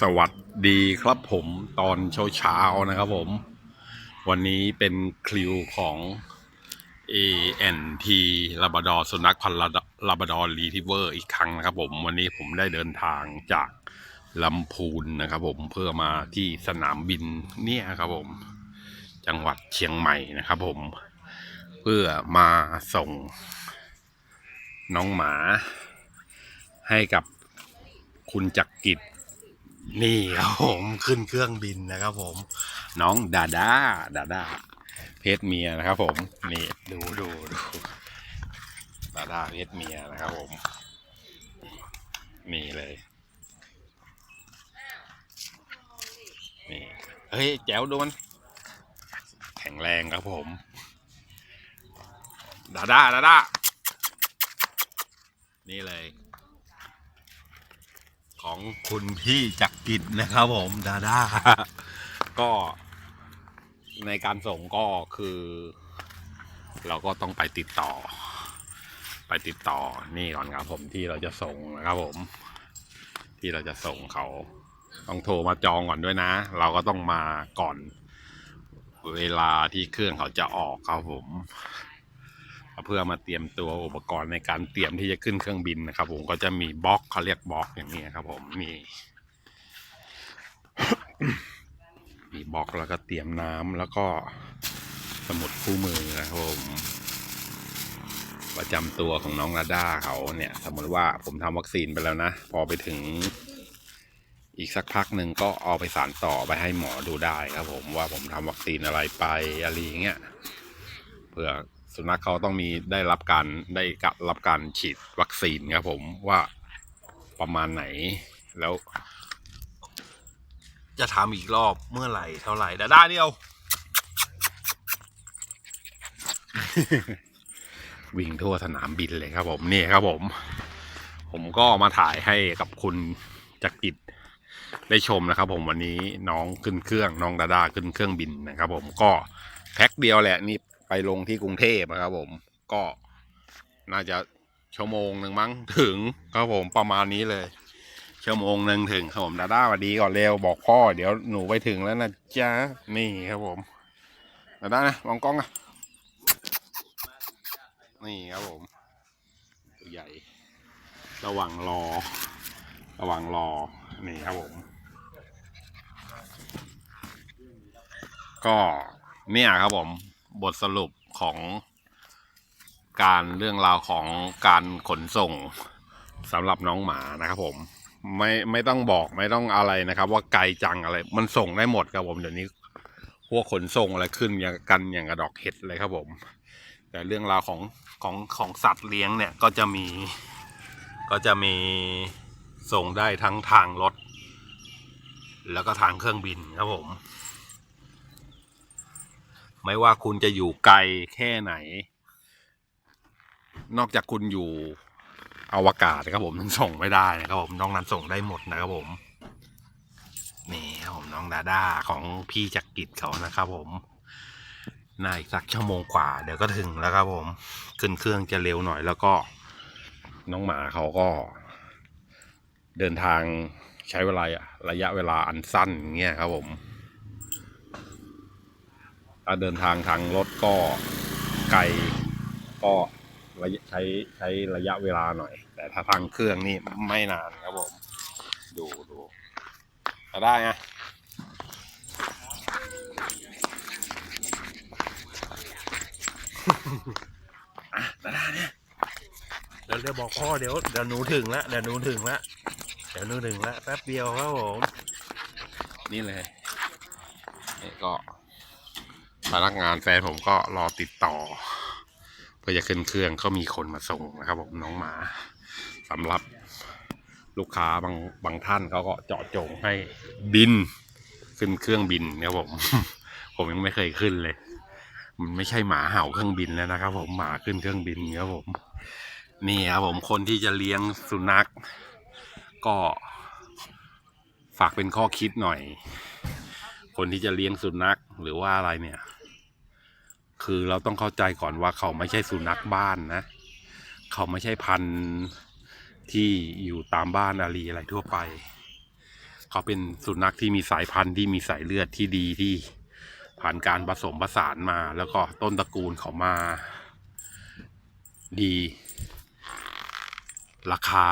สวัสดีครับผมตอนเช้าๆนะครับผม วันนี้เป็นคลิวของ ANT ลาบดอสุนัขพันธุ์ลาบดอรีทิเวอร์อีกครั้งนะครับผม วันนี้ผมได้เดินทางจากลำพูนนะครับผมเพื่อมาที่สนามบินเนี่ยครับผม จังหวัดเชียงใหม่นะครับผม เพื่อมาส่งน้องหมาให้กับคุณจักรกิจ นี่ครับผมขึ้นเครื่องบินนะครับผม น้องดาดาดาดาเพศเมียนะครับ ผมนี่ดูดูดูดาดาเพศเมียนะครับผมนี่เลยนี่เฮ้ยแจ๋วโดน แข็งแรงครับผมดาดาดาดานี่เลย ของคุณพี่จักริดนะครับผมดาด้าก็ในการส่งก็คือ เราก็ต้องไปติดต่อ ไปติดต่อนี่ก่อนครับผมที่เราจะส่งนะครับผม ที่เราจะส่งเขา ต้องโทรมาจองก่อนด้วยนะ เราก็ต้องมาก่อน เวลาที่เครื่องเขาจะออกครับผม เพื่อมาเตรียมตัวอุปกรณ์ในการเตรียมที่จะขึ้นเครื่องบินนะครับ ผมก็จะมีบล็อกเขาเรียกบล็อกอย่างนี้ครับ ผมมีมีบล็อกแล้วก็เตรียมน้ำแล้วก็สมุดคู่มือนะครับผมประจำตัวของน้องราด้าเขาเนี่ย สมมติว่าผมทำวัคซีนไปแล้วนะ พอไปถึง อีกสักพักหนึ่งก็เอาไปสารต่อไปให้หมอดูได้ครับผมว่าผมทำวัคซีนอะไรไปอะไรอย่างเงี้ยเพื่อ สุนัขเขาต้องมีได้รับการได้รับการฉีดวัคซีนครับผมว่าประมาณไหนแล้ว จะทำอีกรอบเมื่อไหร่เท่าไหร่ดาด้เดียว วิ่งทั่วสนามบินเลยครับผมนี่ครับผม ผมก็มาถ่ายให้กับคุณจักริดได้ชมนะครับ ผมวันนี้น้องขึ้นเครื่องน้องดาดาขึ้นเครื่องบินนะครับ ผมก็แพ็คเดียวแหละนี่ ไปลงที่กรุงเทพนะครับผมก็น่าจะชั่วโมงหนึ่งมั้งถึงครับผมประมาณนี้เลย ชั่วโมงหนึ่งถึงครับผมดาด้าสวัสดีก่อนเร็วบอกพ่อเดี๋ยวหนูไปถึงแล้วนะจ๊ะนี่ครับผมดาด้านะมองกล้องนะนี่ครับผมตัวใหญ่ ระหว่างรอ ระหว่างรอนี่ครับผม ก็เนี่ยครับผม บทสรุปของการเรื่องราวของการขนส่งสำหรับน้องหมานะครับผมไม่ไม่ต้องบอกไม่ต้องอะไรนะครับ ว่าไกลจังอะไร มันส่งได้หมดครับผมเดี๋ยวนี้ พวกขนส่งอะไรขึ้นอย่างกันอย่างกระดอกเห็ดเลยครับผม แต่เรื่องราวของของของสัตว์เลี้ยงเนี่ยก็จะมีก็จะมีส่งได้ทั้งทางรถ แล้วก็ทางเครื่องบินครับผม ไม่ว่าคุณจะอยู่ไกลแค่ไหน นอกจากคุณอยู่อวกาศนะครับผมส่งไม่ได้นะครับผมน้องนั้นส่งได้หมดนะครับผมนี่ครับผมน้องดาด้าของพี่จักริดเขานะครับผมน่าอีกสักชั่วโมงกว่า เดี๋ยวก็ถึงแล้วครับผมขึ้นเครื่องจะเร็วหน่อยแล้วก็ น้องหมาเขาก็ เดินทางใช้เวลาระยะเวลาอันสั้นอย่างเงี้ยครับผม ถ้าเดินทางทางรถก็ไกลก็ระยะใช้ใช้ระยะเวลาหน่อย แต่ถ้าทางเครื่องนี่ไม่นานครับผม ดูดูจะได้ไงอะจะได้เนี่ยเดี๋ยวเดี๋ยวบอกพ่อเดี๋ยวเดี๋ยวหนูถึงแล้วเดี๋ยวหนูถึงแล้วเดี๋ยวหนูถึงแล้วแป๊บเดียวครับผมนี่เลยนี่ก็ พนักงานแฟนผมก็รอติดต่อ เพื่อจะขึ้นเครื่องก็มีคนมาส่งนะครับผมน้องหมาสำหรับลูกค้าบางบางท่านเขาก็เจาะจงให้บิน ขึ้นเครื่องบินครับผม ผมยังไม่เคยขึ้นเลย มันไม่ใช่หมาเห่าเครื่องบินแล้วนะครับ ผมหมาขึ้นเครื่องบินครับผมนี่ครับผมคนที่จะเลี้ยงสุนัข ก็ ฝากเป็นข้อคิดหน่อย คนที่จะเลี้ยงสุนัขหรือว่าอะไรเนี่ย คือเราต้องเข้าใจก่อนว่าเขาไม่ใช่สุนัขบ้านนะ เขาไม่ใช่พันธุ์ที่อยู่ตามบ้านอารีอะไรทั่วไป เขาเป็นสุนัขที่มีสายพันธุ์ที่มีสายเลือดที่ดีที่ผ่านการผสมผสานมา แล้วก็ต้นตระกูลเขามา ดี ราคา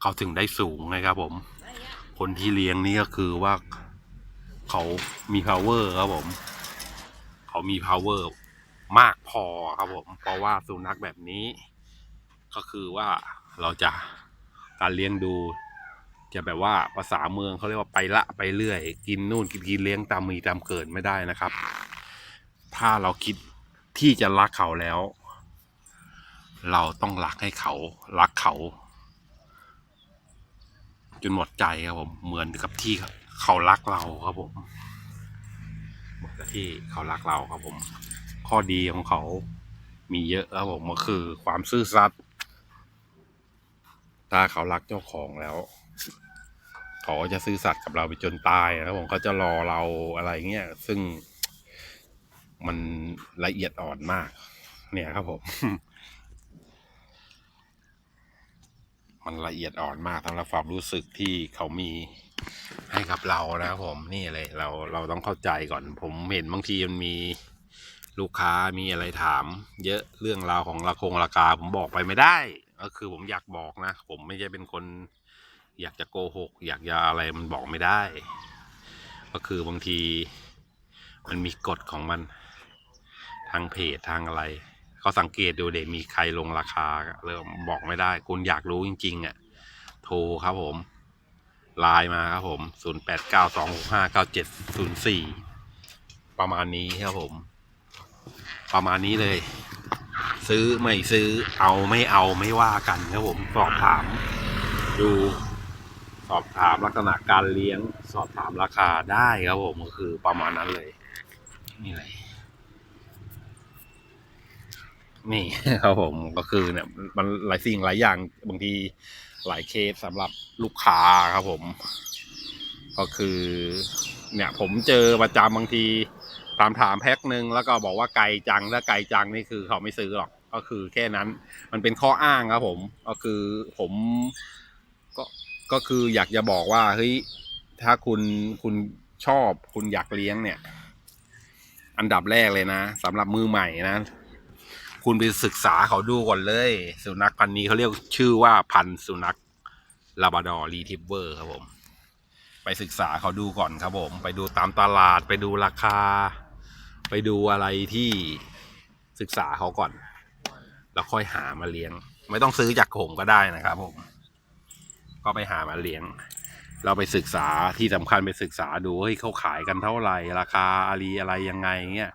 เขาถึงได้สูงนะครับผม คนที่เลี้ยงนี่ก็คือว่าเขามี power ครับผม เขามี power มากพอครับผม เพราะว่าสุนัขแบบนี้ ก็คือว่าเราจะการเลี้ยงดู จะแบบว่าภาษาเมืองเขาเรียกว่าไปละไปเรื่อย กินนู่นกินกินเลี้ยงตามมีตามเกิดไม่ได้นะครับ ถ้าเราคิดที่จะรักเขาแล้ว เราต้องรักให้เขา รักเขาจนหมดใจครับผมเหมือนกับที่เขารักเราครับผมเหมือนกับที่เขารักเราครับผม ข้อดีของเขา มีเยอะครับผมก็คือความซื่อสัตย์ถ้าเขารักเจ้าของแล้วเขาก็จะซื่อสัตย์กับเราไปจนตายนะครับผมเขาจะรอเราอะไรเงี้ยซึ่งมันละเอียดอ่อนมาก เนี่ยครับผม มันละเอียดอ่อนมากสำหรับความรู้สึกที่เขามีให้กับเรานะครับผมนี่เลยเราเราต้องเข้าใจก่อน ผมเห็นบางทีมันมี ลูกค้ามีอะไรถาม เยอะเรื่องราวของราคงราคาผมบอกไปไม่ได้ ก็คือผมอยากบอกนะ ผมไม่ใช่เป็นคน อยากจะโกหก อยากจะอะไรมันบอกไม่ได้ ก็คือบางที มันมีกฎของมัน ทางเพจทางอะไรเขาสังเกตดูเด็มีใครลงราคาเริ่มบอกไม่ได้ คุณอยากรู้จริง ๆอะโทรครับผมไลน์มาครับผม 0 8 9 2 6 5 9 7 0 4 ประมาณนี้ครับผม ประมาณนี้เลย ซื้อไม่ซื้อเอาไม่เอาไม่ว่ากันครับผมสอบถาม ดูสอบถามลักษณะการเลี้ยง สอบถามราคาได้ครับผมก็คือประมาณนั้นเลย นี่เลยนี่ครับผมก็คือเนี่ยมันหลายสิ่งหลายอย่างบางทีหลายเคสสำหรับลูกค้าครับผม ก็คือ เนี่ยผมเจอประจำบางที ถามถามแพ็คหนึ่งแล้วก็บอกว่าไกลจังถ้าไกลจังนี่คือเขาไม่ซื้อหรอกก็คือแค่นั้น มันเป็นข้ออ้างครับผมก็คือผมก็ก็คืออยากจะบอกว่าเฮ้ยถ้าคุณคุณชอบคุณอยากเลี้ยงเนี่ย อันดับแรกเลยนะสำหรับมือใหม่นะ คุณไปศึกษาเขาดูก่อนเลย สุนัขพันธุ์นี้เขาเรียกชื่อว่าพันธุ์สุนัขลาบาดอร์รีทิฟเวอร์ครับผม ไปศึกษาเขาดูก่อนครับผม ไปดูตามตลาดไปดูราคา ไปดูอะไรที่ศึกษาเขาก่อน แล้วค่อยหามาเลี้ยง ไม่ต้องซื้อจากผมก็ได้นะครับผม ก็ไปหามาเลี้ยง เราไปศึกษาที่สำคัญไปศึกษาดูเฮ้ยเขาขายกันเท่าไหร่ ราคาอะไรอะไรยังไงเงี้ย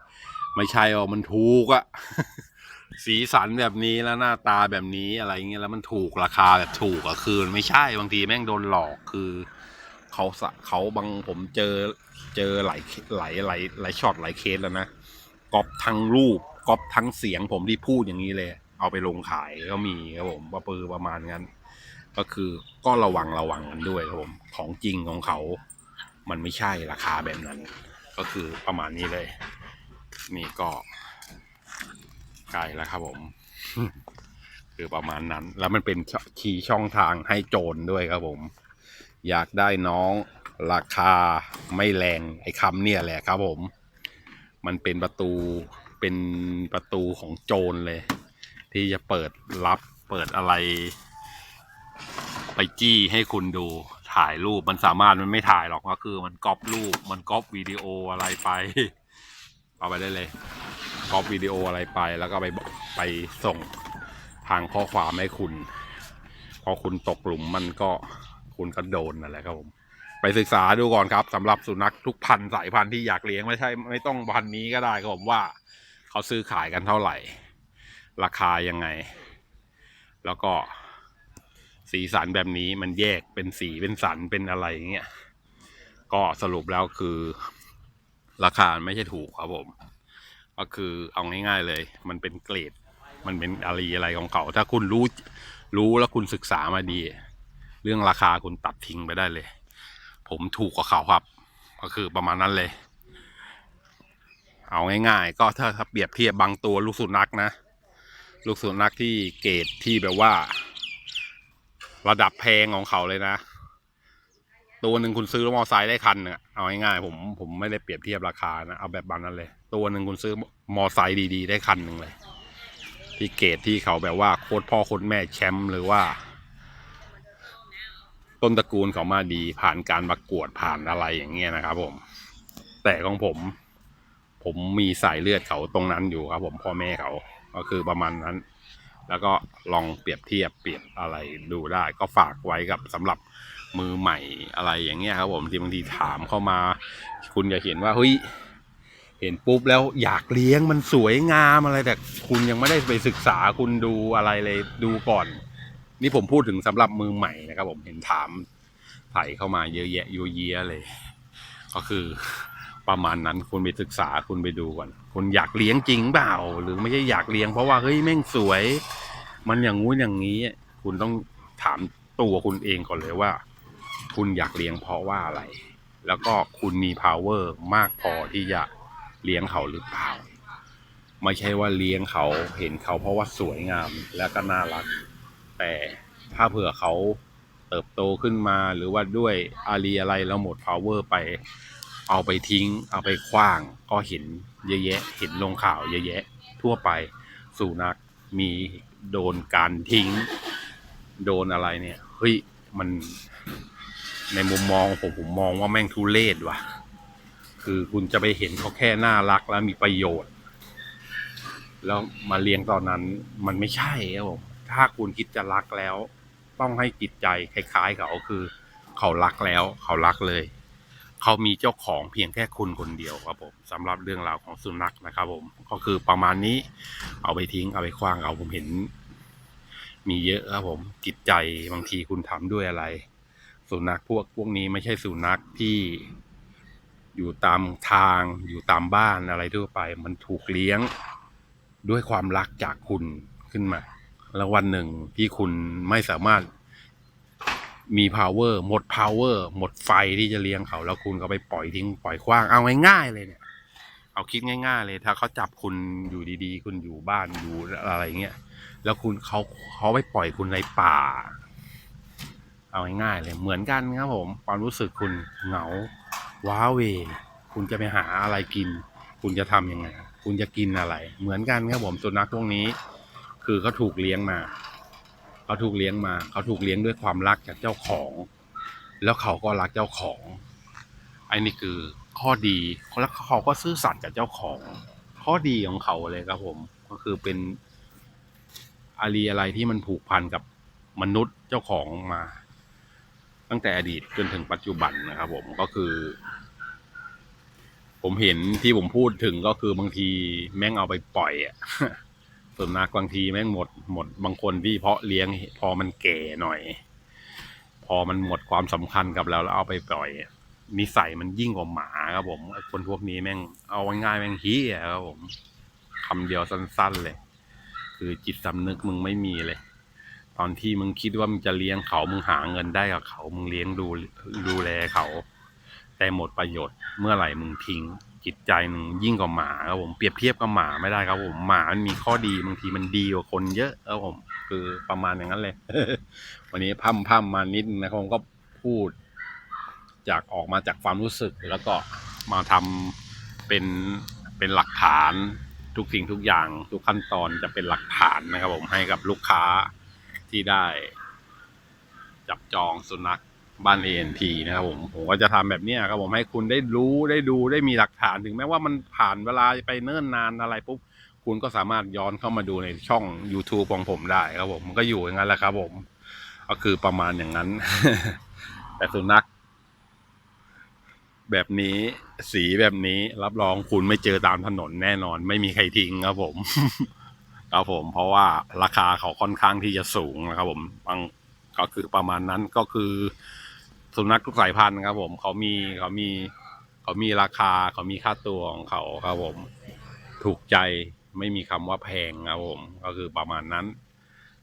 ไม่ใช่ว่ามันถูกอะสีสันแบบนี้แล้วหน้าตาแบบนี้อะไรเงี้ยแล้วมันถูกราคาแบบถูกอะคือมันไม่ใช่บางทีแม่งโดนหลอกคือเขาเขาบางผมเจอ เจอหลายหลายหลายหลายช็อตหลายเคสแล้วนะก๊อปทั้งรูปก๊อปทั้งเสียงผมที่พูดอย่างนี้เลย เอาไปลงขายก็มีครับผมประปือประมาณนั้น ก็คือก็ระวังระวังกันด้วยครับผมของจริงของเขา มันไม่ใช่ราคาแบบนั้น ก็คือประมาณนี้เลย นี่ก็ใกล้แล้วครับผมคือประมาณนั้น แล้วมันเป็นคีย์ช่องทางให้โจรด้วยครับผม อยากได้น้อง ราคาไม่แรงไอ้คำเนี่ยแหละครับผม มันเป็นประตูเป็นประตูของโจรเลย ที่จะเปิดรับเปิดอะไร ไปจี้ให้คุณดูถ่ายรูปมันสามารถมันไม่ถ่ายหรอกก็คือมันก๊อปรูปมันก๊อปวิดีโออะไรไป เอาไปได้เลยก๊อปวิดีโออะไรไปแล้วก็ไปไปส่งทางข้อความให้คุณ พอคุณตกหลุมมันก็คุณก็โดนนั่นแหละครับผม ไปศึกษาดูก่อนครับสำหรับสุนัขทุกพันธุ์สายพันธุ์ที่อยากเลี้ยงไม่ใช่ ไม่ต้องพันธุ์นี้ก็ได้ครับผมว่าเขาซื้อขายกันเท่าไหร่ ราคายังไง แล้วก็สีสันแบบนี้มันแยกเป็นสีเป็นสันเป็นอะไรอย่างเงี้ยก็สรุปแล้วคือ ราคาไม่ใช่ถูกครับผม ก็คือเอาง่ายๆเลย มันเป็นเกรด มันเป็นอะไรอะไรของเขา ถ้าคุณรู้รู้แล้วคุณศึกษามาดี เรื่องราคาคุณตัดทิ้งไปได้เลย ผมถูกกว่าเขาครับ ก็คือประมาณนั้นเลย เอาง่ายๆ ก็ถ้าถ้าเปรียบเทียบบางตัวลูกสุนัขนะ ลูกสุนัขที่เกรดที่แบบว่า ระดับแพงของเขาเลยนะ ตัวหนึ่งคุณซื้อรถมอเตอร์ไซค์ได้คันนึงอะเอาง่ายๆผมผมไม่ได้เปรียบเทียบราคานะเอาแบบบันนั้นเลย ตัวหนึ่งคุณซื้อมอเตอร์ไซค์ดีๆ ได้คันหนึ่งเลย ที่เกรดที่เขาแบบว่าโคตรพ่อโคตรแม่แชมป์หรือว่า ต้นตระกูลเขามาดีผ่านการประกวดผ่านอะไรอย่างเงี้ยนะครับผม แต่ของผม ผมมีสายเลือดเขาตรงนั้นอยู่ครับ ผมพ่อแม่เขาก็คือประมาณนั้น แล้วก็ลองเปรียบเทียบเปรียบอะไรดูได้ ก็ฝากไว้กับสำหรับมือใหม่อะไรอย่างเงี้ยครับ ผมที่บางทีถามเข้ามา คุณจะเห็นว่าเฮ้ยเห็นปุ๊บแล้วอยากเลี้ยงมันสวยงามอะไรแต่คุณยังไม่ได้ไปศึกษาคุณดูอะไรเลยดูก่อน นี่ผมพูดถึงสำหรับมือใหม่นะครับผมเห็นถามไถ่เข้ามาเยอะแยะโยเยะเลย ก็คือประมาณนั้นคุณไปศึกษาคุณไปดูก่อนคุณอยากเลี้ยงจริงเปล่า หรือไม่ใช่อยากเลี้ยงเพราะว่าเฮ้ยแม่งสวย มันอย่างงู้นอย่างนี้ คุณต้องถามตัวคุณเองก่อนเลยว่า คุณอยากเลี้ยงเพราะว่าอะไร แล้วก็คุณมี power มากพอที่จะเลี้ยงเขาหรือเปล่า ไม่ใช่ว่าเลี้ยงเขาเห็นเขาเพราะว่าสวยงามและก็น่ารัก แต่ถ้าเผื่อเขาเติบโตขึ้นมาหรือว่าด้วยอารีอะไรแล้วหมด power ไป เอาไปทิ้ง เอาไปคว้าง ก็เห็นเยอะแยะ เห็นลงข่าวเยอะแยะ ทั่วไปสุนัขมีโดนการทิ้ง โดนอะไรเนี่ยเฮ้ยมันในมุมมองผมผมมองว่าแม่งทุเรศว่ะ คือคุณจะไปเห็นเขาแค่น่ารักและมีประโยชน์ แล้วมาเลี้ยงตอนนั้นมันไม่ใช่ครับผม ถ้าคุณคิดจะรักแล้ว ต้องให้จิตใจคล้ายๆเขาคือ เขารักแล้ว เขารักเลย เขามีเจ้าของเพียงแค่คุณคนเดียวครับผมสำหรับเรื่องราวของสุนัขนะครับ ผมก็คือประมาณนี้ เอาไปทิ้งเอาไปคว้างเอาผมเห็น มีเยอะครับผมจิตใจบางทีคุณทำด้วยอะไร สุนัขพวกพวกนี้ไม่ใช่สุนัขที่อยู่ตามทางอยู่ตามบ้านอะไรทั่วไป มันถูกเลี้ยงด้วยความรักจากคุณขึ้นมา แล้ววันหนึ่งที่คุณไม่สามารถมี power หมด power หมดไฟที่จะเลี้ยงเขา แล้วคุณก็ไปปล่อยทิ้งปล่อยขว้างเอาง่ายๆเลยเนี่ย เอาคิดง่าย ๆ เลย ถ้าเขาจับคุณอยู่ดีๆ คุณอยู่บ้านอยู่อะไรเงี้ยแล้วคุณเขาเขาไปปล่อยคุณในป่า เอาง่ายๆเลยเหมือนกันครับผมความรู้สึกคุณเหงาว้าเว คุณจะไปหาอะไรกิน คุณจะทำยังไง คุณจะกินอะไร เหมือนกันครับผมสุนัขพวกนี้ คือเขาถูกเลี้ยงมาเขาถูกเลี้ยงมาเขาถูกเลี้ยงด้วยความรักจากเจ้าของ แล้วเขาก็รักเจ้าของไอ้นี่คือข้อดีแล้วเขาก็ซื่อสัตย์กับเจ้าของ ข้อดีของเขาเลยครับผมก็คือเป็นอารีอะไรที่มันผูกพันกับมนุษย์เจ้าของมา ตั้งแต่อดีตจนถึงปัจจุบันนะครับ ผมก็คือ ผมเห็นที่ผมพูดถึงก็คือบางทีแม่งเอาไปปล่อยอะ ส่วนมากบางทีแม่งหมดหมดบางคนที่เพาะเลี้ยงพอมันแก่หน่อย พอมันหมดความสำคัญกับเราแล้วเอาไปปล่อย นิสัยมันยิ่งกว่าหมาครับผมคนพวกนี้แม่งเอาง่ายแม่งเฮียครับผมคำเดียวสั้น ๆเลย คือจิตสำนึกมึงไม่มีเลย ตอนที่มึงคิดว่ามึงจะเลี้ยงเขามึงหาเงินได้กับเขามึงเลี้ยงดูดูแลเขา แต่หมดประโยชน์เมื่อไหร่มึงทิ้ง จิตใจมึงยิ่งกว่าหมาครับผมเปรียบเทียบกับหมาไม่ได้ครับผมหมามันมีข้อดีบางทีมันดีกว่าคนเยอะครับผม คือประมาณอย่างนั้นเลย วันนี้พั่มพั่มมานิดนึงนะครับผมก็พูด จากออกมาจากความรู้สึกแล้วก็มาทำเป็นเป็นหลักฐานทุกสิ่งทุกอย่างทุกขั้นตอนจะเป็นหลักฐานนะครับผมให้กับลูกค้าที่ได้ จับจองสุนัข บ้าน ANP นะครับผมผมก็จะทำแบบนี้ครับผมให้คุณได้รู้ได้ดูได้มีหลักฐานถึงแม้ว่ามันผ่านเวลาไปเนิ่นนานอะไรปุ๊บคุณก็สามารถย้อนเข้ามาดูในช่อง YouTube ของผมได้ครับผมมันก็อยู่อย่างนั้นแหละครับผม ก็คือประมาณอย่างนั้น แต่สุนัขแบบนี้สีแบบนี้รับรองคุณไม่เจอตามถนนแน่นอน ไม่มีใครทิ้งครับผมครับผมเพราะว่าราคาเขาค่อนข้างที่จะสูงนะครับผมบางก็คือประมาณนั้นก็คือ สุนัขทุกสายพันธุ์ครับ ผมเขามีเขามีเขามีราคาเขามีค่าตัวของเขาครับผม ถูกใจไม่มีคำว่าแพงครับผม ก็คือประมาณนั้น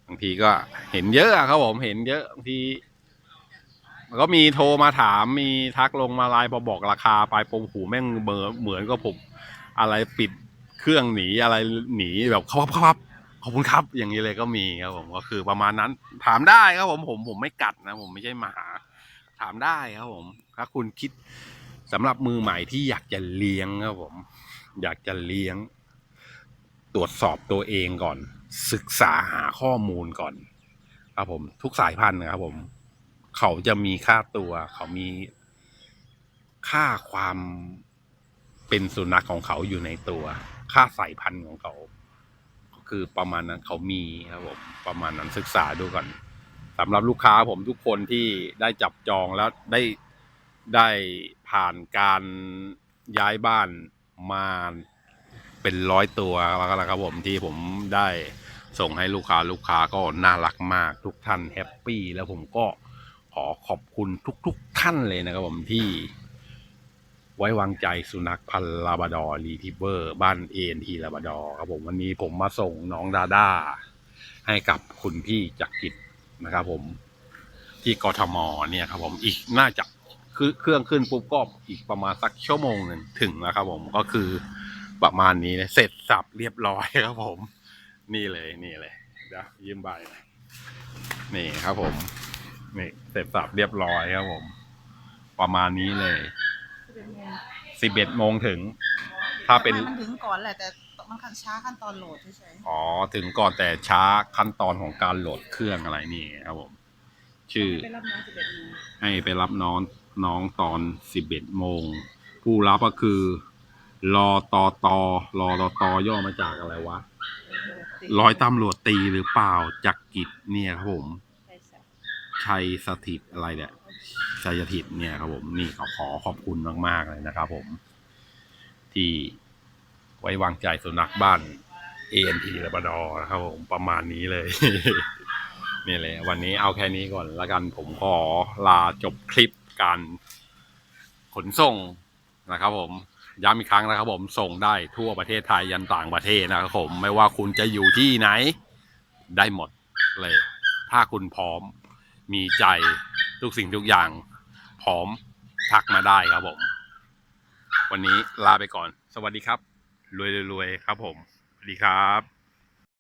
บางทีก็เห็นเยอะครับผมเห็นเยอะบางทีก็มีโทรมาถามมีทักลงมาไลน์พอบอกราคาไปปมหูแม่งเหมือนเหมือนก็ผมอะไรปิดเครื่องหนีอะไรหนีแบบครับครับขอบคุณครับ อย่างนี้เลยก็มีครับผมก็คือประมาณนั้นถามได้ครับผมผมผมไม่กัดนะ ผมไม่ใช่หมา ถามได้ครับผม ถ้าคุณคิดสำหรับมือใหม่ที่อยากจะเลี้ยงครับผม อยากจะเลี้ยง ตรวจสอบตัวเองก่อน ศึกษาหาข้อมูลก่อน ครับผม ทุกสายพันธุ์นะครับผม เขาจะมีค่าตัว เขามีค่าความเป็นสุนัขของเขาอยู่ในตัว ค่าสายพันธุ์ของเขาคือประมาณนั้นเขามีครับผม ประมาณนั้นศึกษาดูก่อน สำหรับลูกค้าผมทุกคนที่ได้จับจองแล้วได้ได้ผ่านการย้ายบ้านมาเป็นร้อยตัวแล้วครับผมที่ผมได้ส่งให้ลูกค้าลูกค้าก็น่ารักมากทุกท่านแฮปปี้แล้วผมก็ขอขอบคุณทุกๆท่านเลยนะครับผมที่ ไว้วางใจสุนัขพันลาบราดอรีทิเวอร์บ้านเอ็นทีลาบราดอครับผมวันนี้ผมมาส่งน้องดาด้าให้กับคุณพี่จักริด นะครับผมที่กทมเนี่ยครับผมอีกน่าจะคือเครื่องขึ้นปุ๊บก็อีกประมาณสักชั่วโมงหนึ่งถึงแล้วครับผมก็คือประมาณนี้นะเสร็จสับเรียบร้อยครับผม นี่เลยนี่เลยเดี๋ยวยืมใบนี่ครับผมนี่เสร็จสับเรียบร้อยครับผม ประมาณนี้เลยสิบเอ็ดโมงถึง ถ้าเป็นมันถึงก่อนแหละแต่ มันขั้นช้าขั้นตอนโหลดเฉยอ๋อ ถึงก่อนแต่ช้าขั้นตอนของการโหลดเครื่องอะไรนี่ครับผมชื่อๆไปรับน้องสิบเอ็ดโมงให้ไปรับน้องน้องตอนสิบเอ็ดโมง ผู้รับก็คือรอตอตอรอตอตอย่อมาจากอะไรวะร้อยตำรวจตีหรือเปล่าจักกิจเนี่ยครับผม ใช่ใช่ชัยสถิตอะไรเนี่ยชัยสถิตเนี่ยครับผมนี่ขอขอขอบคุณมาก ๆ เลยนะครับผม ที่ ไว้วางใจสุนัขบ้าน ANT ลาบาดอร์นะครับผมประมาณนี้เลย นี่เลยวันนี้เอาแค่นี้ก่อนแล้วกันผมขอลาจบคลิปการขนส่งนะครับผมย้ำอีกครั้งนะครับผมส่งได้ทั่วประเทศไทยยันต่างประเทศนะครับผมไม่ว่าคุณจะอยู่ที่ไหนได้หมดเลย ถ้าคุณพร้อมมีใจทุกสิ่งทุกอย่าง พร้อมทักมาได้ครับผม วันนี้ลาไปก่อน สวัสดีครับ รวยๆครับผม สวัสดีครับ